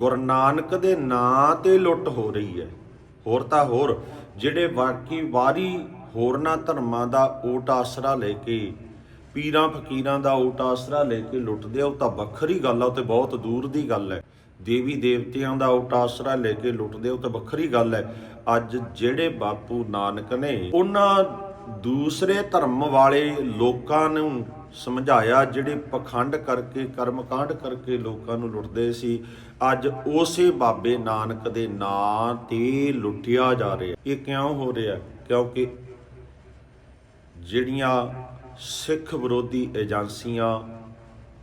ਗੁਰੂ ਨਾਨਕ ਦੇ ਨਾਂ ਤੇ ਲੁੱਟ ਹੋ ਰਹੀ ਹੈ। ਹੋਰ ਤਾਂ ਹੋਰ ਜਿਹੜੇ ਬਾਕੀ ਵਾਰੀ ਹੋਰਨਾਂ ਧਰਮਾਂ ਦਾ ਓਟ ਆਸਰਾ ਲੈ ਕੇ ਪੀਰਾਂ ਫਕੀਰਾਂ ਦਾ ਓਟ ਆਸਰਾ ਲੈ ਕੇ ਲੁੱਟਦੇ ਆ ਉਹ ਤਾਂ ਵੱਖਰੀ ਗੱਲ ਆ ਉਹ ਤੇ ਬਹੁਤ ਦੂਰ ਦੀ ਗੱਲ ਹੈ। ਦੇਵੀ ਦੇਵਤਿਆਂ ਦਾ ਓਟ ਆਸਰਾ ਲੈ ਕੇ ਲੁੱਟਦੇ ਆ, ਉਹ ਤਾਂ ਵੱਖਰੀ ਗੱਲ ਹੈ। ਅੱਜ ਜਿਹੜੇ ਬਾਪੂ ਨਾਨਕ ਨੇ ਉਹਨਾਂ ਦੂਸਰੇ ਧਰਮ ਵਾਲੇ ਲੋਕਾਂ ਨੂੰ ਸਮਝਾਇਆ ਜਿਹੜੇ ਪਖੰਡ ਕਰਕੇ, ਕਰਮਕਾਂਡ ਕਰਕੇ ਲੋਕਾਂ ਨੂੰ ਲੁੱਟਦੇ ਸੀ, ਅੱਜ ਉਸੇ ਬਾਬੇ ਨਾਨਕ ਦੇ ਨਾਂ ਤੇ ਲੁੱਟਿਆ ਜਾ ਰਿਹਾ। ਇਹ ਕਿਉਂ ਹੋ ਰਿਹਾ? ਕਿਉਂਕਿ ਜਿਹੜੀਆਂ ਸਿੱਖ ਵਿਰੋਧੀ ਏਜੰਸੀਆਂ,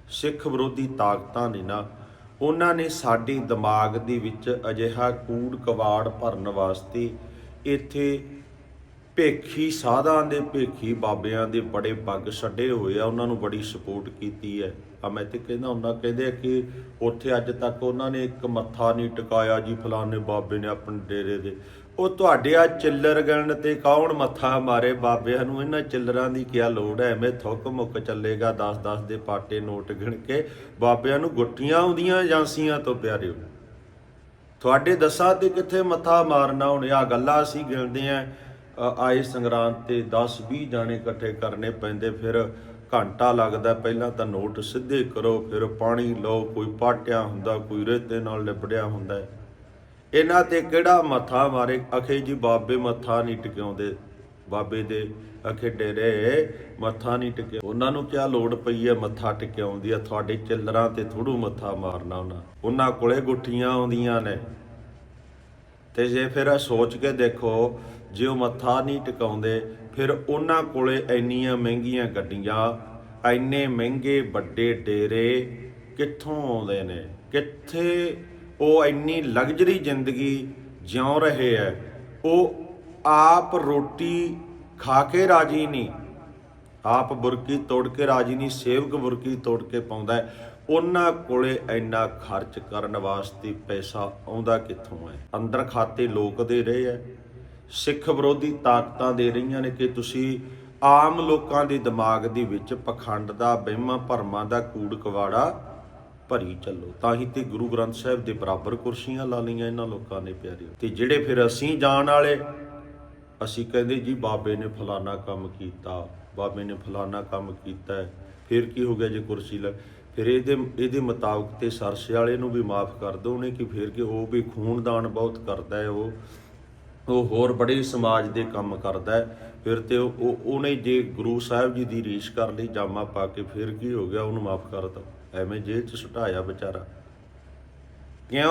ਸਿੱਖ ਵਿਰੋਧੀ ਤਾਕਤਾਂ ਨੇ ਨਾ, ਉਹਨਾਂ ਨੇ ਸਾਡੇ ਦਿਮਾਗ ਦੇ ਵਿੱਚ ਅਜਿਹਾ ਕੂੜ ਕਵਾੜ ਭਰਨ ਵਾਸਤੇ ਇੱਥੇ ਭੇਖੀ, ਸਾਧਾਂ ਦੇ ਭੇਖੀ ਬਾਬਿਆਂ ਦੇ ਬੜੇ ਪੱਗ ਛੱਡੇ ਹੋਏ ਆ, ਉਹਨਾਂ ਨੂੰ ਬੜੀ ਸਪੋਰਟ ਕੀਤੀ ਹੈ। ਆ ਮੈਂ ਤੇ ਕਹਿੰਦਾ ਹੁੰਦਾ, ਕਹਿੰਦੇ ਕਿ ਉੱਥੇ ਅੱਜ ਤੱਕ ਉਹਨਾਂ ਨੇ ਇੱਕ ਮੱਥਾ ਨਹੀਂ ਟਿਕਾਇਆ ਜੀ, ਫਲਾਣੇ ਬਾਬੇ ਨੇ ਆਪਣੇ ਡੇਰੇ ਦੇ। ਉਹ ਤੁਹਾਡੇ ਆ ਚਿੱਲਰ ਗਣ ਤੇ ਕੌਣ ਮੱਥਾ ਮਾਰੇ ਬਾਬਿਆਂ ਨੂੰ? ਇਹਨਾਂ ਚਿੱਲਰਾਂ ਦੀ ਕੀ ਲੋੜ ਹੈ? ਐਵੇਂ ਥੁੱਕ ਮੁੱਕ ਚੱਲੇਗਾ 10-10 ਦੇ ਪਾਟੇ ਨੋਟ ਗਿਣ ਕੇ ਬਾਬਿਆਂ ਨੂੰ ਗੁੱਟੀਆਂ ਆਉਂਦੀਆਂ ਏਜੰਸੀਆਂ ਤੋਂ ਪਿਆਰਿਓ। ਤੁਹਾਡੇ ਦਸਾਂ ਤੇ ਕਿੱਥੇ ਮੱਥਾ ਮਾਰਨਾ ਹੁਣ? ਆ ਗੱਲਾਂ ਅਸੀਂ ਗਿਣਦੇ ਆ। ਆਏ ਸੰਗਰਾਂਦ ਤੇ 10 20 ਜਾਣੇ ਇਕੱਠੇ ਕਰਨੇ ਪੈਂਦੇ, ਫਿਰ ਘੰਟਾ ਲੱਗਦਾ, ਪਹਿਲਾਂ ਤਾਂ ਨੋਟ ਸਿੱਧੇ ਕਰੋ, ਫਿਰ ਪਾਣੀ ਲਓ, ਕੋਈ ਪਾਟਿਆ ਹੁੰਦਾ, ਕੋਈ ਰੇਤੇ ਨਾਲ ਲਿਬੜਿਆ ਹੁੰਦਾ ਇਹਨਾਂ ਤੇ ਕਿਹੜਾ ਮੱਥਾ ਮਾਰੇ? ਅਖੇ ਜੀ ਬਾਬੇ ਮੱਥਾ ਨਹੀਂ ਟਿਕਾਉਂਦੇ। ਬਾਬੇ ਦੇ ਅਖੇ ਡੇਰੇ, ਮੱਥਾ ਨਹੀਂ ਟਿਕਿਆ ਉਹਨਾਂ ਨੂੰ ਕਿਆ ਲੋੜ ਪਈ ਹੈ ਮੱਥਾ ਟਿਕਾਉਣ ਦੀ? ਆ ਤੁਹਾਡੇ ਚਿੱਲਰਾਂ ਤੇ ਥੋੜੂ ਮੱਥਾ ਮਾਰਨਾ ਉਹਨਾਂ। ਉਹਨਾਂ ਕੋਲੇ ਗੁੱਠੀਆਂ ਆਉਂਦੀਆਂ ਨੇ। ਤੇ ਜੇ ਫਿਰ ਸੋਚ ਕੇ ਦੇਖੋ ਜੇ ਉਹ ਮੱਥਾ ਨਹੀਂ ਟਿਕਾਉਂਦੇ, ਫਿਰ ਉਹਨਾਂ ਕੋਲੇ ਇੰਨੀਆਂ ਮਹਿੰਗੀਆਂ ਗੱਡੀਆਂ, ਇੰਨੇ ਮਹਿੰਗੇ ਵੱਡੇ ਡੇਰੇ ਕਿੱਥੋਂ ਆਉਂਦੇ ਨੇ? ਕਿੱਥੇ? ਉਹ ਇੰਨੀ ਲਗਜ਼ਰੀ ਜ਼ਿੰਦਗੀ ਜਿਉ ਰਹੇ ਐ। ਉਹ ਆਪ ਰੋਟੀ ਖਾ ਕੇ ਰਾਜੀ ਨਹੀਂ। ਆਪ ਬੁਰਕੀ ਤੋੜ ਕੇ ਰਾਜੀ ਨਹੀਂ, ਸੇਵਕ ਬੁਰਕੀ ਤੋੜ ਕੇ ਪਾਉਂਦਾ ਉਹਨਾਂ ਕੋਲੇ ਇੰਨਾ ਖਰਚ ਕਰਨ ਵਾਸਤੇ ਪੈਸਾ ਆਉਂਦਾ ਕਿੱਥੋਂ ਹੈ ਅੰਦਰ ਖਾਤੇ ਲੋਕ ਦੇ ਰਹੇ ਐ। ਸਿੱਖ ਵਿਰੋਧੀ ਤਾਕਤਾਂ ਦੇ ਰਹੀਆਂ ਨੇ ਕਿ ਤੁਸੀਂ ਆਮ ਲੋਕਾਂ ਦੇ ਦਿਮਾਗ ਦੇ ਵਿੱਚ ਪਖੰਡ ਦਾ, ਵਹਿਮਾਂ ਭਰਮਾਂ ਦਾ ਕੂੜ ਕਵਾੜਾ ਭਰੀ ਚੱਲੋ। ਤਾਂ ਹੀ ਤੇ ਗੁਰੂ ਗ੍ਰੰਥ ਸਾਹਿਬ ਦੇ ਬਰਾਬਰ ਕੁਰਸੀਆਂ ਲਾ ਲਈਆਂ ਇਹਨਾਂ ਲੋਕਾਂ ਨੇ ਪਿਆਰਿਓ। ਤੇ ਜਿਹੜੇ ਫਿਰ ਅਸੀਂ ਜਾਣ ਵਾਲੇ, ਅਸੀਂ ਕਹਿੰਦੇ ਜੀ ਬਾਬੇ ਨੇ ਫਲਾਨਾ ਕੰਮ ਕੀਤਾ, ਬਾਬੇ ਨੇ ਫਲਾਨਾ ਕੰਮ ਕੀਤਾ, ਫਿਰ ਕੀ ਹੋ ਗਿਆ ਜੇ ਕੁਰਸੀ ਲੱਗ ਫਿਰ ਇਹਦੇ ਇਹਦੇ ਮੁਤਾਬਕ ਤੇ ਸਰਸੇ ਵਾਲੇ ਨੂੰ ਵੀ ਮਾਫ ਕਰ ਦੋ ਉਹਨੇ ਕਿ ਫਿਰ ਕਿ ਉਹ ਵੀ ਖੂਨਦਾਨ ਬਹੁਤ ਕਰਦਾ ਹੈ ਉਹ। ਉਹ ਹੋਰ ਬੜੇ ਸਮਾਜ ਦੇ ਕੰਮ ਕਰਦਾ ਫਿਰ ਤੇ ਉਹ ਉਹਨੇ ਜੇ ਗੁਰੂ ਸਾਹਿਬ ਜੀ ਦੀ ਰੀਸ ਕਰ ਲਈ, ਜਾਮਾ ਪਾ ਕੇ ਫਿਰ ਕੀ ਹੋ ਗਿਆ? ਉਹਨੂੰ ਮਾਫ ਕਰ ਦੋ ਐਵੇਂ ਜੇਲ੍ਹ ਚ ਸੁਟਾਇਆ ਵਿਚਾਰਾ। ਕਿਉਂ?